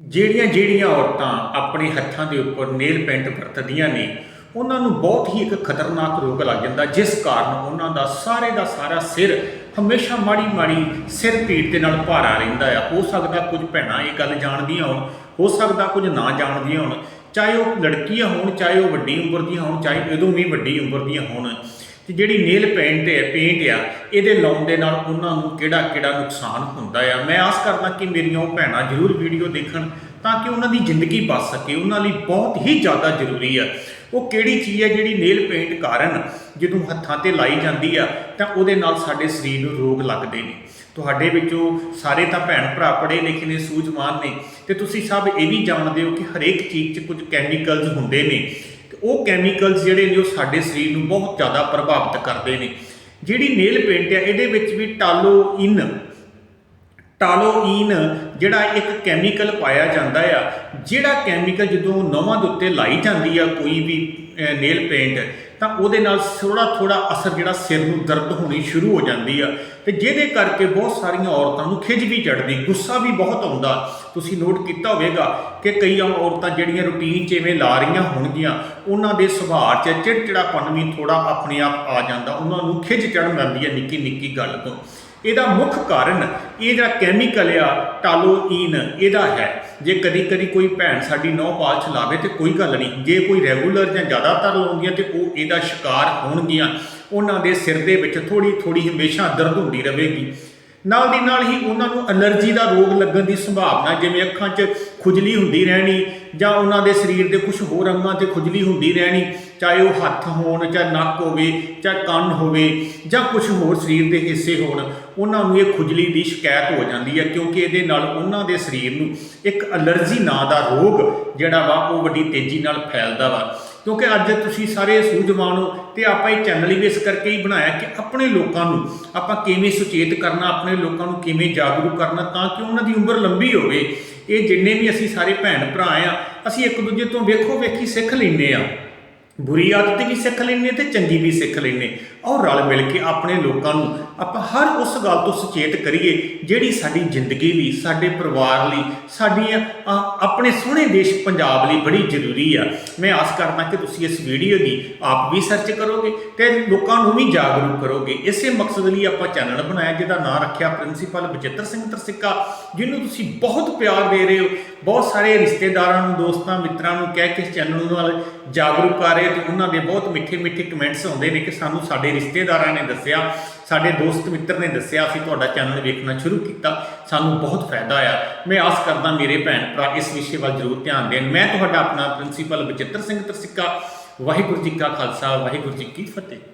ਜਿਹੜੀਆਂ ਜਿਹੜੀਆਂ ਔਰਤਾਂ ਆਪਣੇ ਹੱਥਾਂ ਦੇ ਉੱਪਰ ਨੇਲ ਪੈਂਟ ਵਰਤਦੀਆਂ ਨੇ, ਉਹਨਾਂ ਨੂੰ ਬਹੁਤ ਹੀ ਇੱਕ ਖਤਰਨਾਕ ਰੋਗ ਲੱਗ ਜਾਂਦਾ, ਜਿਸ ਕਾਰਨ ਉਹਨਾਂ ਦਾ ਸਾਰੇ ਦਾ ਸਾਰਾ ਸਿਰ ਹਮੇਸ਼ਾ ਮਾੜੀ ਮਾੜੀ ਸਿਰ ਪੀੜ ਦੇ ਨਾਲ ਭਾਰਾ ਰਹਿੰਦਾ ਆ। ਹੋ ਸਕਦਾ ਕੁਝ ਭੈਣਾਂ ਇਹ ਗੱਲ ਜਾਣਦੀਆਂ ਹੋਣ, ਹੋ ਸਕਦਾ ਕੁਝ ਨਾ ਜਾਣਦੀਆਂ ਹੋਣ, ਚਾਹੇ ਉਹ ਲੜਕੀਆਂ ਹੋਣ, ਚਾਹੇ ਉਹ ਵੱਡੀ ਉਮਰ ਦੀਆਂ ਹੋਣ, ਚਾਹੇ ਉਦੋਂ ਵੀ ਵੱਡੀ ਉਮਰ ਦੀਆਂ ਹੋਣ। ਤੇ ਜਿਹੜੀ ਨੇਲ ਪੇਂਟ ਹੈ ਪੇਂਟ ਆ, ਇਹਦੇ ਲਾਉਣ ਦੇ ਨਾਲ ਉਹਨਾਂ ਨੂੰ ਕਿਹੜਾ ਕਿਹੜਾ ਨੁਕਸਾਨ ਹੁੰਦਾ ਆ? ਮੈਂ ਆਸ ਕਰਦਾ ਕਿ ਮੇਰੀਆਂ ਉਹ ਭੈਣਾਂ ਜ਼ਰੂਰ ਵੀਡੀਓ ਦੇਖਣ ਤਾਂ ਕਿ ਉਹਨਾਂ ਦੀ ਜ਼ਿੰਦਗੀ ਬਚ ਸਕੇ। ਉਹਨਾਂ ਲਈ ਬਹੁਤ ਹੀ ਜ਼ਿਆਦਾ ਜ਼ਰੂਰੀ ਆ। ਉਹ ਕਿਹੜੀ ਚੀਜ਼ ਹੈ ਜਿਹੜੀ ਨੇਲ ਪੇਂਟ ਕਾਰਨ ਜਦੋਂ ਹੱਥਾਂ ਤੇ ਲਾਈ ਜਾਂਦੀ ਆ, ਤਾਂ ਉਹਦੇ ਨਾਲ ਸਾਡੇ ਸਰੀਰ ਨੂੰ ਰੋਗ ਲੱਗਦੇ ਨੇ। ਤੁਹਾਡੇ ਵਿੱਚੋਂ ਸਾਰੇ ਤਾਂ ਭੈਣ ਭਰਾ ਪੜ੍ਹੇ ਲਿਖੇ ਨੇ, ਸੂਝਵਾਨ ਨੇ। ਤੇ ਤੁਸੀਂ ਸਭ ਇਹ ਵੀ ਜਾਣਦੇ ਹੋ ਕਿ ਹਰੇਕ ਚੀਜ਼ 'ਚ ਕੁਝ ਕੈਮੀਕਲਸ ਹੁੰਦੇ ਨੇ। ਉਹ ਕੈਮੀਕਲਸ ਜਿਹੜੇ ਨੇ ਉਹ ਸਾਡੇ ਸਰੀਰ ਨੂੰ ਬਹੁਤ ਜ਼ਿਆਦਾ ਪ੍ਰਭਾਵਿਤ ਕਰਦੇ ਨੇ। ਜਿਹੜੀ ਨੇਲ ਪੇਂਟ ਹੈ ਇਹਦੇ ਵਿੱਚ ਵੀ ਟਾਲੋਇਨ ਟਾਲੋਇਨ ਜਿਹੜਾ ਇੱਕ ਕੈਮੀਕਲ ਪਾਇਆ ਜਾਂਦਾ ਆ, ਜਿਹੜਾ ਕੈਮੀਕਲ ਜਦੋਂ ਨਵਾਂ ਦੇ ਉੱਤੇ ਲਾਈ ਜਾਂਦੀ ਆ ਕੋਈ ਵੀ ਨੇਲ ਪੇਂਟ ਤਾਂ ਉਹਦੇ ਨਾਲ ਥੋੜਾ ਥੋੜਾ ਅਸਰ ਜਿਹੜਾ ਸਿਰ ਨੂੰ ਦਰਦ ਹੋਣੀ ਸ਼ੁਰੂ ਹੋ ਜਾਂਦੀ ਆ। ਤੇ ਜਿਹਦੇ ਕਰਕੇ ਬਹੁਤ ਸਾਰੀਆਂ ਔਰਤਾਂ ਨੂੰ ਖਿਜ ਵੀ ਚੜਦੀ ਗੁੱਸਾ ਵੀ ਬਹੁਤ ਆਉਂਦਾ। ਤੁਸੀਂ ਨੋਟ ਕੀਤਾ ਹੋਵੇਗਾ ਕਿ ਕਈ ਔਰਤਾਂ ਜਿਹੜੀਆਂ ਰੁਟੀਨ 'ਚ ਇਵੇਂ ਲਾ ਰਹੀਆਂ ਹੋਣਗੀਆਂ, ਉਹਨਾਂ ਦੇ ਸੁਭਾਅ 'ਚ ਚਿੜਚਿੜਾਪਨ ਵੀ ਥੋੜਾ ਆਪਣੇ ਆਪ ਆ ਜਾਂਦਾ, ਉਹਨਾਂ ਨੂੰ ਖਿਜ ਚੜਨ ਜਾਂਦੀ ਹੈ ਨਿੱਕੀ ਨਿੱਕੀ ਗੱਲ ਤੋਂ। ਇਹਦਾ ਮੁੱਖ ਕਾਰਨ ਇਹ ਜਿਹੜਾ ਕੈਮੀਕਲ ਆ, ਟਾਲੋਇਨ, ਇਹਦਾ ਹੈ। ਜੇ ਕਦੀ ਕਦੀ ਕੋਈ ਭੈਣ ਸਾਡੀ ਨੌ ਪਾਲ ਚਲਾਵੇ ਤੇ ਕੋਈ ਗੱਲ ਨਹੀਂ। ਜੇ ਕੋਈ ਰੈਗੂਲਰ ਜਾਂ ਜ਼ਿਆਦਾਤਰ ਲਾਉਂਦੀਆਂ ਤੇ ਉਹ ਇਹਦਾ ਸ਼ਿਕਾਰ ਹੋਣਗੀਆਂ। ਉਹਨਾਂ ਦੇ ਸਿਰ ਦੇ ਵਿੱਚ ਥੋੜੀ ਥੋੜੀ ਹਮੇਸ਼ਾ ਦਰਦ ਹੁੰਦੀ ਰਹੇਗੀ। ਨਾਲ ਦੀ ਨਾਲ ਹੀ ਉਹਨਾਂ ਨੂੰ ਅਲਰਜੀ ਦਾ ਰੋਗ ਲੱਗਣ ਦੀ ਸੰਭਾਵਨਾ, ਜਿਵੇਂ ਅੱਖਾਂ 'ਚ ਖੁਜਲੀ ਹੁੰਦੀ ਰਹਿਣੀ ਜਾਂ ਉਹਨਾਂ ਦੇ ਸਰੀਰ ਦੇ ਕੁਝ ਹੋਰ ਅੰਗਾਂ 'ਤੇ ਖੁਜਲੀ ਹੁੰਦੀ ਰਹਿਣੀ, ਚਾਹੇ ਉਹ ਹੱਥ ਹੋਣ ਚਾਹੇ ਨੱਕ ਹੋਵੇ ਚਾਹੇ ਕੰਨ ਹੋਵੇ ਜਾਂ ਕੁਝ ਹੋਰ ਸਰੀਰ ਦੇ ਹਿੱਸੇ ਹੋਣ, ਉਹਨਾਂ ਨੂੰ ਇਹ ਖੁਜਲੀ ਦੀ ਸ਼ਿਕਾਇਤ ਹੋ ਜਾਂਦੀ ਹੈ ਕਿਉਂਕਿ ਇਹਦੇ ਨਾਲ ਉਹਨਾਂ ਦੇ ਸਰੀਰ ਨੂੰ ਇੱਕ ਅਲਰਜੀ ਨਾਂ ਦਾ ਰੋਗ ਜਿਹੜਾ ਵਾ ਉਹ ਵੱਡੀ ਤੇਜ਼ੀ ਨਾਲ ਫੈਲਦਾ ਵਾ। ਕਿਉਂਕਿ ਅੱਜ ਤੁਸੀਂ ਸਾਰੇ ਸੂਝਵਾਨ ਹੋ ਤੇ ਆਪਾਂ ਇਹ ਚੈਨਲ ਹੀ ਇਸ ਕਰਕੇ ਹੀ ਬਣਾਇਆ ਕਿ ਆਪਣੇ ਲੋਕਾਂ ਨੂੰ ਆਪਾਂ ਕਿਵੇਂ ਸੁਚੇਤ ਕਰਨਾ, ਆਪਣੇ ਲੋਕਾਂ ਨੂੰ ਕਿਵੇਂ ਜਾਗਰੂਕ ਕਰਨਾ ਤਾਂ ਕਿ ਉਹਨਾਂ ਦੀ ਉਮਰ ਲੰਬੀ ਹੋਵੇ। ਇਹ ਜਿੰਨੇ ਵੀ ਅਸੀਂ ਸਾਰੇ ਭੈਣ ਭਰਾ ਆ, ਅਸੀਂ ਇੱਕ ਦੂਜੇ ਤੋਂ ਵੇਖੋ ਵੇਖੀ ਸਿੱਖ ਲੈਂਦੇ ਆ। ਬੁਰੀ ਆਦਤ ਵੀ ਸਿੱਖ ਲੈਂਦੇ ਤੇ ਚੰਗੀ ਵੀ ਸਿੱਖ ਲੈਂਦੇ। ਔਰ ਰਲ ਮਿਲ ਕੇ ਆਪਣੇ ਲੋਕਾਂ ਨੂੰ ਆਪਾਂ ਹਰ ਉਸ ਗੱਲ ਤੋਂ ਸੁਚੇਤ ਕਰੀਏ, ਜਿਹੜੀ ਸਾਡੀ ਜ਼ਿੰਦਗੀ ਲਈ, ਸਾਡੇ ਪਰਿਵਾਰ ਲਈ, ਸਾਡੀਆਂ ਆਪਣੇ ਸੋਹਣੇ ਦੇਸ਼ ਪੰਜਾਬ ਲਈ ਬੜੀ ਜ਼ਰੂਰੀ ਆ। ਮੈਂ ਆਸ ਕਰਦਾ ਕਿ ਤੁਸੀਂ ਇਸ ਵੀਡੀਓ ਦੀ ਆਪ ਵੀ ਸਰਚ ਕਰੋਗੇ ਤੇ ਲੋਕਾਂ ਨੂੰ ਵੀ ਜਾਗਰੂਕ ਕਰੋਗੇ। ਇਸੇ ਮਕਸਦ ਲਈ ਆਪਾਂ ਚੈਨਲ ਬਣਾਇਆ, ਜਿਹਦਾ ਨਾਮ ਰੱਖਿਆ ਪ੍ਰਿੰਸੀਪਲ ਬਚਿੱਤਰ ਸਿੰਘ ਤਰਸਿੱਕਾ, ਜਿਹਨੂੰ ਤੁਸੀਂ ਬਹੁਤ ਪਿਆਰ ਦੇ ਰਹੇ ਹੋ। ਬਹੁਤ ਸਾਰੇ ਰਿਸ਼ਤੇਦਾਰਾਂ ਨੂੰ, ਦੋਸਤਾਂ, ਮਿੱਤਰਾਂ ਨੂੰ ਕਹਿ ਕੇ ਇਸ ਚੈਨਲ ਨਾਲ ਜਾਗਰੂਕ ਕਰ ਰਹੇ ਹੋ ਤੇ ਉਹਨਾਂ ਦੇ ਬਹੁਤ ਮਿੱਠੇ ਮਿੱਠੇ ਕਮੈਂਟਸ ਆਉਂਦੇ ਨੇ ਕਿ ਸਾਨੂੰ ਸਾਡੇ ਰਿਸ਼ਤੇਦਾਰਾਂ ਨੇ ਦੱਸਿਆ, ਸਾਡੇ ਦੋਸਤ ਮਿੱਤਰ ਨੇ ਦੱਸਿਆ, ਅਸੀਂ ਤੁਹਾਡਾ ਚੈਨਲ ਵੇਖਣਾ ਸ਼ੁਰੂ ਕੀਤਾ, ਸਾਨੂੰ ਬਹੁਤ ਫਾਇਦਾ ਆ ਮੈਂ ਆਸ ਕਰਦਾ ਮੇਰੇ ਭੈਣ ਭਰਾ ਇਸ ਵਿਸ਼ੇ ਵੱਲ ਜ਼ਰੂਰ ਧਿਆਨ ਦੇਣ। ਮੈਂ ਤੁਹਾਡਾ ਆਪਣਾ ਪ੍ਰਿੰਸੀਪਲ ਬਚਿੱਤਰ ਸਿੰਘ ਤਰਸਿੱਕਾ, ਵਾਹਿਗੁਰੂ ਜੀ ਕਾ ਖਾਲਸਾ, ਵਾਹਿਗੁਰੂ ਜੀ ਕੀ ਫਤਿਹ।